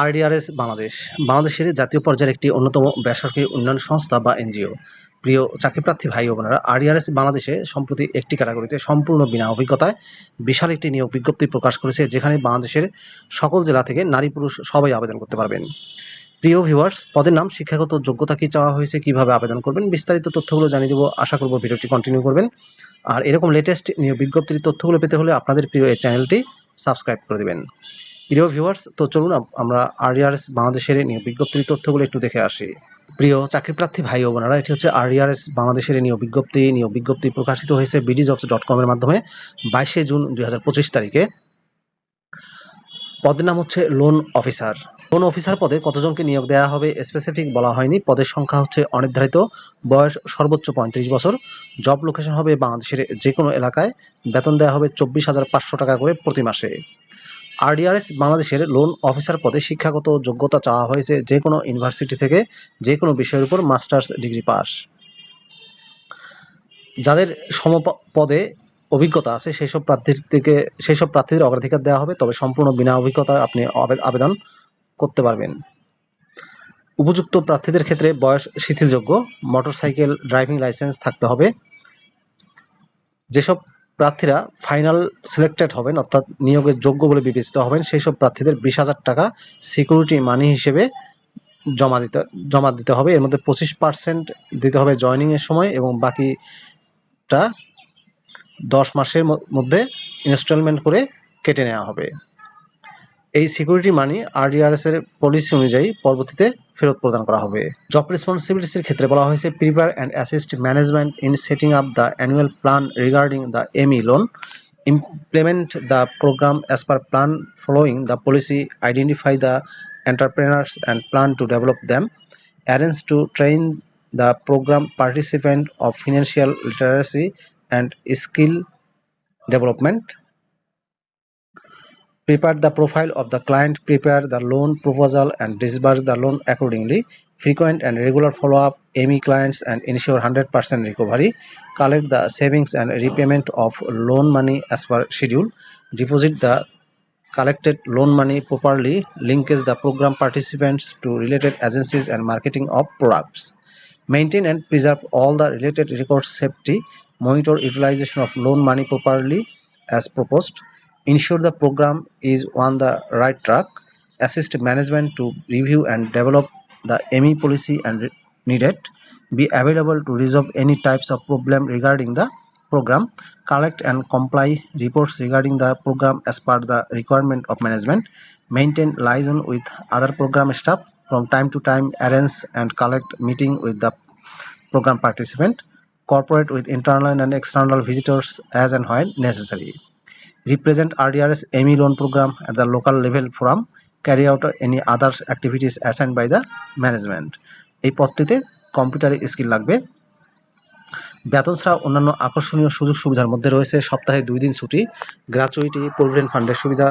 RDRS Bangladesh. বাংলাদেশের জাতীয় পর্যায়ের একটি অন্যতম বেসরকারি উন্নয়ন সংস্থা বা এনজিও। প্রিয় চাকরিপ্রার্থী ভাই ও বোনেরা, আরডিআরএস বাংলাদেশে সম্প্রতি একটি ক্যাটাগরিতে সম্পূর্ণ বিনা অভিজ্ঞতায় বিশাল একটি নিয়োগ বিজ্ঞপ্তি প্রকাশ করেছে, যেখানে বাংলাদেশের সকল জেলা থেকে নারী পুরুষ সবাই আবেদন করতে পারবেন। প্রিয় ভিউয়ার্স, পদের নাম, শিক্ষাগত যোগ্যতা কি চাওয়া হয়েছে, কীভাবে আবেদন করবেন, বিস্তারিত তথ্যগুলো জানিয়ে দেবো। আশা করব ভিডিওটি কন্টিনিউ করবেন। আর এরকম লেটেস্ট নিয়োগ বিজ্ঞপ্তির তথ্যগুলো পেতে হলে আপনাদের প্রিয় এই চ্যানেলটি সাবস্ক্রাইব করে দেবেন। প্রিয় ভিউয়ার্স তো চলুন আমরা আরডিআরএস বাংলাদেশের নিয়োগ বিজ্ঞপ্তির তথ্যগুলো একটু দেখে আসি। প্রিয় চাকরিপ্রার্থী ভাই ও বোনেরা, এটি হচ্ছে আরডিআরএস বাংলাদেশের নিয়োগ বিজ্ঞপ্তি। নিয়োগ বিজ্ঞপ্তি প্রকাশিত হয়েছে বিডি জবস ডট কমের মাধ্যমে বাইশে জুন দুই হাজার পঁচিশ তারিখে। পদের নাম হচ্ছে লোন অফিসার লোন অফিসার পদে কতজনকে নিয়োগ দেওয়া হবে স্পেসিফিক বলা হয়নি। পদের সংখ্যা হচ্ছে অনির্ধারিত, বয়স সর্বোচ্চ পঁয়ত্রিশ বছর। জব লোকেশন হবে বাংলাদেশের যে কোনো এলাকায়। বেতন দেওয়া হবে চব্বিশ হাজার পাঁচশো টাকা করে প্রতি মাসে। আরডিআরএস বাংলাদেশের লোন অফিসার পদে শিক্ষাগত যোগ্যতা চাওয়া হয়েছে যে কোনো ইউনিভার্সিটি থেকে যে কোনো বিষয়ের উপর মাস্টার্স ডিগ্রি পাস যাদের সম পদে অভিজ্ঞতা আছে সেই সব প্রার্থীর থেকে সেই সব প্রার্থীদের অগ্রাধিকার দেওয়া হবে, তবে সম্পূর্ণ বিনা অভিজ্ঞতায় আপনি আবেদন করতে পারবেন। উপযুক্ত প্রার্থীদের ক্ষেত্রে বয়স শিথিলযোগ্য মোটরসাইকেল ড্রাইভিং লাইসেন্স থাকতে হবে। যেসব প্রার্থীরা ফাইনাল সিলেক্টেড হবেন, অর্থাৎ নিয়োগের যোগ্য বলে বিবেচিত হবেন, সেই সব প্রার্থীদের বিশ হাজার টাকা সিকিউরিটি মানি হিসেবে জমা দিতে জমা দিতে হবে। এর মধ্যে পঁচিশ পার্সেন্ট দিতে হবে জয়নিং এর সময় এবং বাকিটা দশ মাসের মধ্যে ইনস্টলমেন্ট করে কেটে নেওয়া হবে। এই সিকিউরিটি মানি আরডিআরএস এর পলিসি অনুযায়ী পরবর্তীতে ফেরত প্রদান করা হবে। জব রেসপন্সিবিলিটিসের ক্ষেত্রে বলা হয়েছে prepare and assist management in setting up the annual plan regarding the M E loan implement the programme as per plan following the policy identify the entrepreneurs and plan to develop them arrange to train the programme participant of financial literacy and skill development prepare the profile of the client prepare the loan proposal and disburse the loan accordingly. Frequent and regular follow-up ME clients and ensure 100% recovery. Collect the savings and repayment of loan money as per schedule. Deposit the collected loan money properly. Linkage the program participants to related agencies and marketing of products. Maintain and preserve all the related records safety. Monitor utilization of loan money properly as proposed ensure the program is on the right track. Assist management to review and develop the ME policy and needed. Be available to resolve any types of problem regarding the program. Collect and comply reports regarding the program as per the requirement of management. Maintain liaison with other program staff. From time to time arrange and collect meeting with the program participant. Cooperate with internal and external visitors as and when necessary represent RDRS ME loan program at the local level forum, carry out any other activities assigned by the management. এই পদটিতে কম্পিউটারে skill লাগবে। বেতন ছাড়া অন্যান্য আকর্ষণীয় সুযোগ সুবিধার মধ্যে রয়েছে সপ্তাহে দুই দিন ছুটি গ্র্যাচুইটি প্রভিডেন্ট ফান্ডের সুবিধা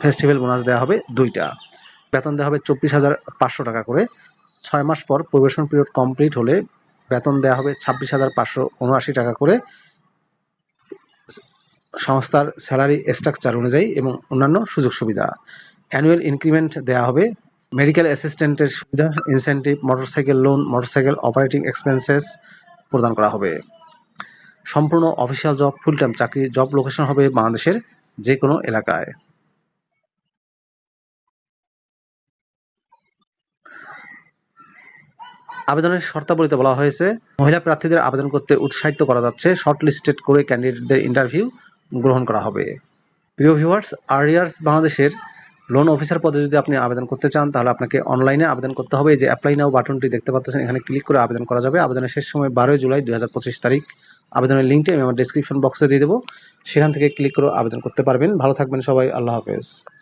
ফেস্টিভ্যাল বোনাস দেওয়া হবে দুইটা। বেতন দেওয়া হবে চব্বিশ হাজার পাঁচশো টাকা করে। ছয় মাস পর প্রবেশন পিরিয়ড কমপ্লিট হলে বেতন দেওয়া হবে ছাব্বিশ হাজার পাঁচশো উনআশি টাকা করে। সংস্থার স্যালারি স্ট্রাকচার অনুযায়ী এবং অন্যান্য সুযোগ সুবিধা। অ্যানুয়াল ইনক্রিমেন্ট দেওয়া হবে। মেডিকেল অ্যাসিস্ট্যান্টের সুবিধা, incentive, motorcycle loan, motorcycle operating expenses প্রদান করা হবে। সম্পূর্ণ অফিসিয়াল জব ফুল টাইম চাকরি জব লোকেশন হবে বাংলাদেশের যে কোনো এলাকায়। আবেদনের শর্তাবলীতে বলা হয়েছে, মহিলা প্রার্থীদের আবেদন করতে উৎসাহিত করা যাচ্ছে শর্ট লিস্টেড করে ক্যান্ডিডেটদের ইন্টারভিউ গ্রহণ করা হবে। প্রিয় ভিউয়ার্স আরিয়ার্স বাংলাদেশের লোন অফিসার পদে যদি আপনি আবেদন করতে চান, তাহলে আপনাকে অনলাইনে আবেদন করতে হবে। যে অ্যাপ্লাই নাও বাটনটি দেখতে পাচ্ছেন, এখানে ক্লিক করে আবেদন করা যাবে। আবেদনের শেষ সময় বারোই জুলাই দুই হাজার পঁচিশ তারিখ। আবেদনের লিঙ্কটি আমি আমার ডিসক্রিপশন বক্সে দিয়ে দেবো। সেখান থেকে ক্লিক করে আবেদন করতে পারবেন। ভালো থাকবেন সবাই। আল্লাহ হাফেজ।